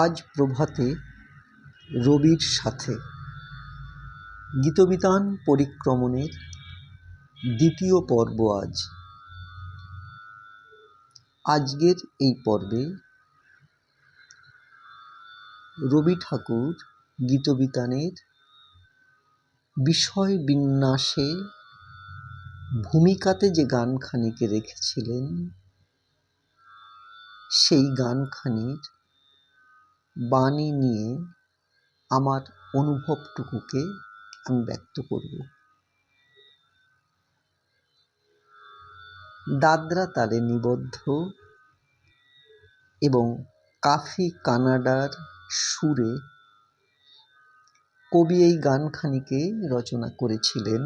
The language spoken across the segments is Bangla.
আজ প্রভাতে রবির সাথে। গীতবিতান পরিক্রমণের দ্বিতীয় পর্ব আজ। আজকের এই পর্বে রবি ঠাকুর গীতবিতানের বিষয় বিন্যাসে ভূমিকাতে যে গানখানিকে রেখেছিলেন, সেই গানখানির বাণী নিয়ে আমার অনুভবটুকুকে আমি ব্যক্ত করব। দাদরা তালে নিবদ্ধ এবং কাফি কানাডার সুরে কবি এই গানখানিকে রচনা করেছিলেন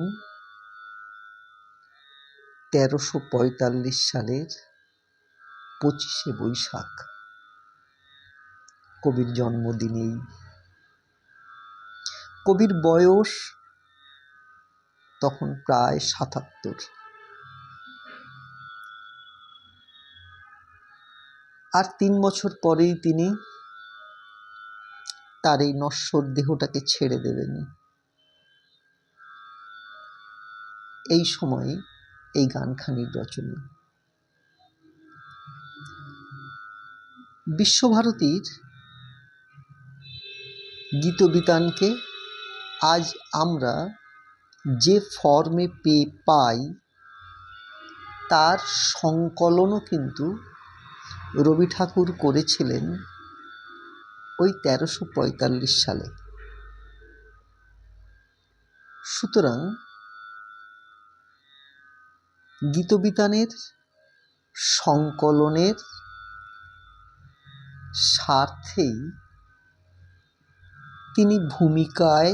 তেরোশো পঁয়তাল্লিশ সালের পঁচিশে বৈশাখ। কবির জন্মদিনেই। কবির বয়স তখন প্রায় সাতাত্তর। আর তিন বছর পরেই তিনি তার এই নশ্বর দেহটাকে ছেড়ে দেবেন। এই সময় এই গানখানির রচনা। বিশ্বভারতীর গীতবিতানকে আজ আমরা যে ফর্মে পেয়ে পাই, তার সংকলনও কিন্তু রবি ঠাকুর করেছিলেন ওই তেরোশো পঁয়তাল্লিশ সালে। সুতরাং গীতবিতানের সংকলনের স্বার্থেই তিনি ভূমিকায়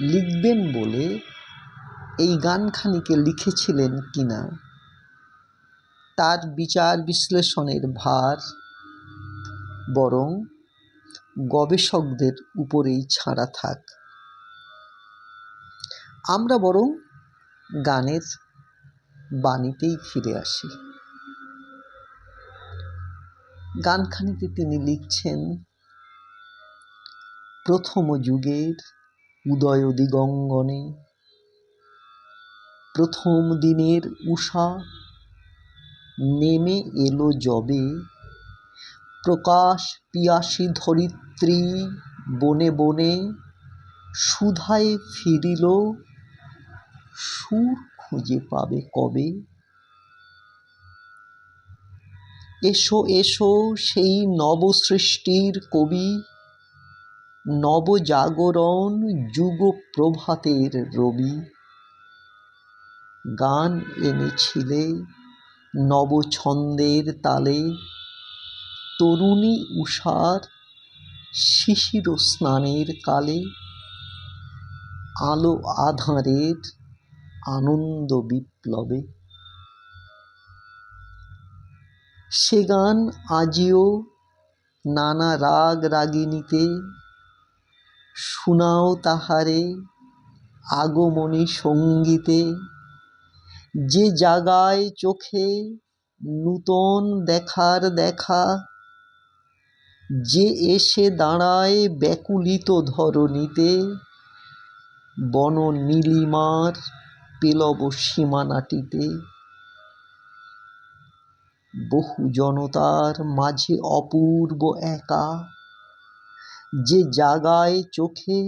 লিখবেন বলে এই গানখানিকে লিখেছিলেন কিনা? তার বিচার বিশ্লেষণের ভার বরং গবেষকদের উপরেই ছাড়া থাক। আমরা বরং গানের বাণীতেই ফিরে আসি। গানখানিতে তিনি লিখছেন প্রথম যুগের উদয় দিগঙ্গনে, প্রথম দিনের উষা নেমে এলো যবে, প্রকাশ পিয়াসী ধরিত্রী বনে বনে সুধায় ফিরিল, সুর খুঁজে পাবে কবে? এসো এসো সেই নবসৃষ্টির কবি নবজাগরণ যুগ প্রভাতের রবি। গান এনেছিলে নবছন্দের তালে। তরুণী উষার শিশির স্নানের কালে। আলো আধারের আনন্দ বিপ্লবে। সে গান আজিও নানা রাগ রাগিনীতে। শোনাও তাহারে আগমনী সঙ্গীতে। যে জাগায় চোখে নূতন দেখার দেখা, যে এসে দাঁড়ায় ব্যাকুলিত ধরণীতে বন নীলিমার পেলব সীমানাটিতে। বহু জনতার মাঝে অপূর্ব একা যে জাগায় চোখে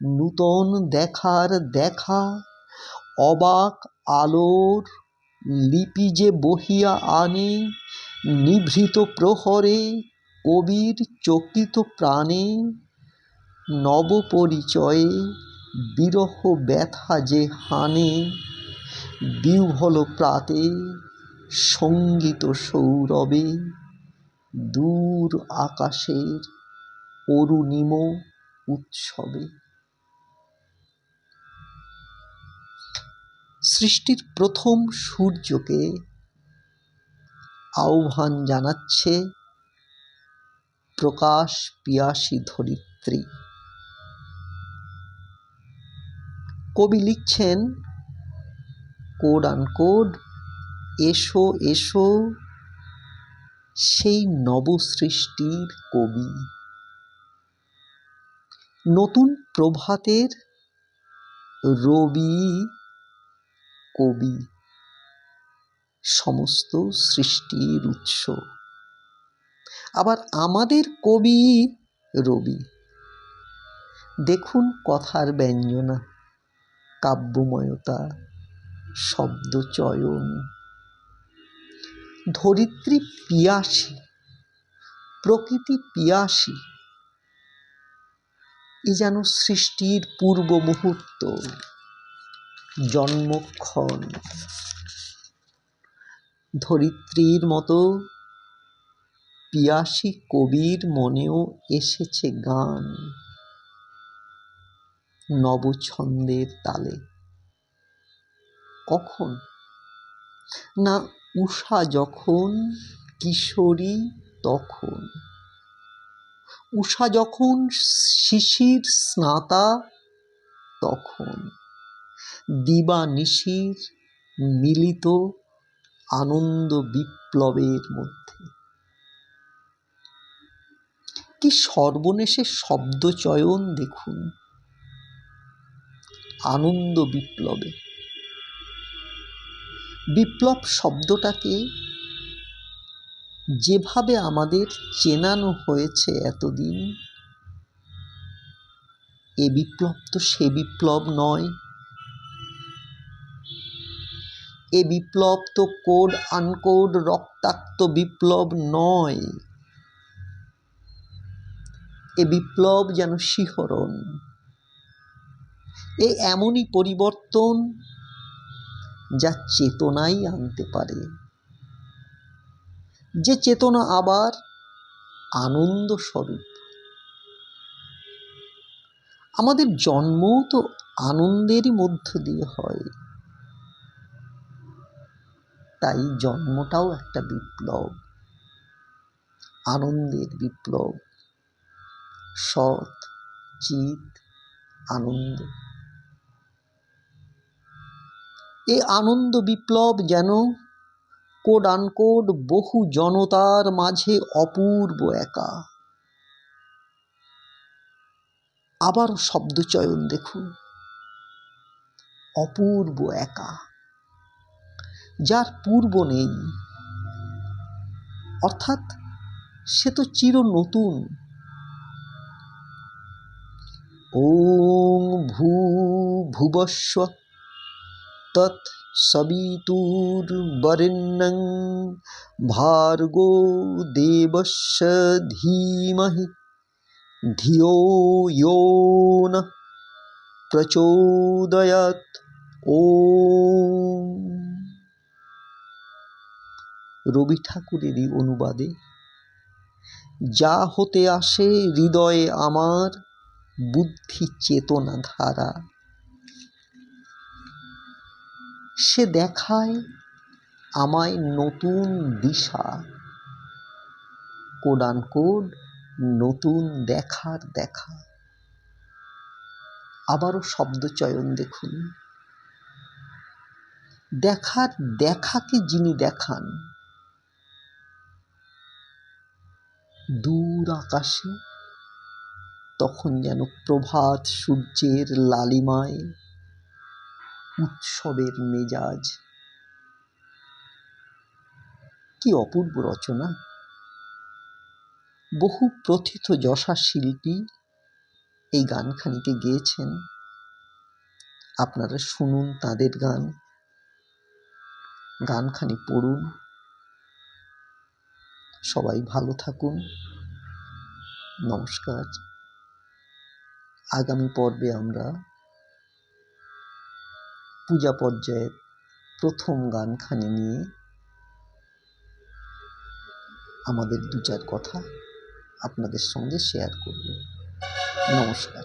নূতন দেখার দেখা, অবাক আলোর লিপি যে বহিয়া আনে, নিভৃত প্রহরে কবির চকিত প্রাণে, নবপরিচয়ে বিরহ ব্যথা যে হানে, বিহ্বল প্রাতে সংগীত সৌরভে দূর আকাশের অরুণিম উৎসবে। সৃষ্টির প্রথম সূর্যকে আহ্বান জানাচ্ছে প্রকাশ পিয়াসী ধরিত্রী। কবি লিখছেন কোড আনকোড এসো এসো, সেই নবসৃষ্টির কবি। নতুন প্রভাতের রবি কবি, সমস্ত সৃষ্টির উৎস। আবার আমাদের কবি রবি। দেখুন কথার ব্যঞ্জনা, কাব্যময়তা, শব্দচয়ন। ধরিত্রী পিয়াসী, প্রকৃতি পিয়াসী এ যেন সৃষ্টির পূর্ব মুহূর্ত। জন্মক্ষণ। ধরিত্রীর মতো পিয়াসী কবির মনেও এসেছে গান। নবছন্দের তালে। কখন? না, উষা যখন কিশোরী তখন। উষা যখন শিশির, স্নাতা তখন দিবা নিশির মিলিত আনন্দ বিপ্লবের মধ্যে। কি সর্বনেশে শব্দচয়ন দেখুন আনন্দ বিপ্লবে। বিপ্লব শব্দটাকে যেভাবে আমাদের চেনানো হয়েছে এতদিন, এ বিপ্লব তো সে বিপ্লব নয়। এ বিপ্লব তো কোড আনকোড রক্তাক্ত বিপ্লব নয়। এ বিপ্লব যেন শিহরণ। এ এমনই পরিবর্তন যা চেতনাই আনতে পারে। যে চেতনা আবার আনন্দ স্বরূপ। আমাদের জন্ম তো আনন্দেরই মধ্য দিয়ে হয়। তাই জন্মটাও একটা বিপ্লব, আনন্দের বিপ্লব। সৎ, চিত, আনন্দ। এ আনন্দ বিপ্লব যেন কোড আনকোড বহু জনতার মাঝে অপূর্ব একা। আবারও শব্দচয়ন দেখুন। অপূর্ব একা। যার পূর্ব নেই। অর্থাৎ সে তো চির নতুন। ওং ভূ ভুবস্ব তৎ সবিতুর্বরেণ্যং ভার্গো দেবস্য ধীমহি। ধিয়ো यो न প্রচোদয়াৎ। ও রবি ঠাকুরেরই অনুবাদে, যা হতে আসে হৃদয়ে আমার বুদ্ধি চেতনা ধারা সে দেখায় আমায় নতুন দিশা। কোড নতুন দেখার দেখা। আবারও শব্দচয়ন দেখুন। দেখার দেখাকে যিনি দেখান, দূর আকাশে, তখন যেন প্রভাত সূর্যের লালিমায় উৎসবের মেজাজ। কি অপূর্ব রচনা। বহু প্রথিত যশা শিল্পী এই গানখানিকে গেয়েছেন। আপনারা শুনুন তাদের গান। গানখানি পড়ুন। সবাই ভালো থাকুন। নমস্কার। আগামী পর্বে আমরা পূজা পর্যায়ের প্রথম গানখানি নিয়ে আমাদের দু চার কথা আপনাদের সঙ্গে শেয়ার করব। নমস্কার।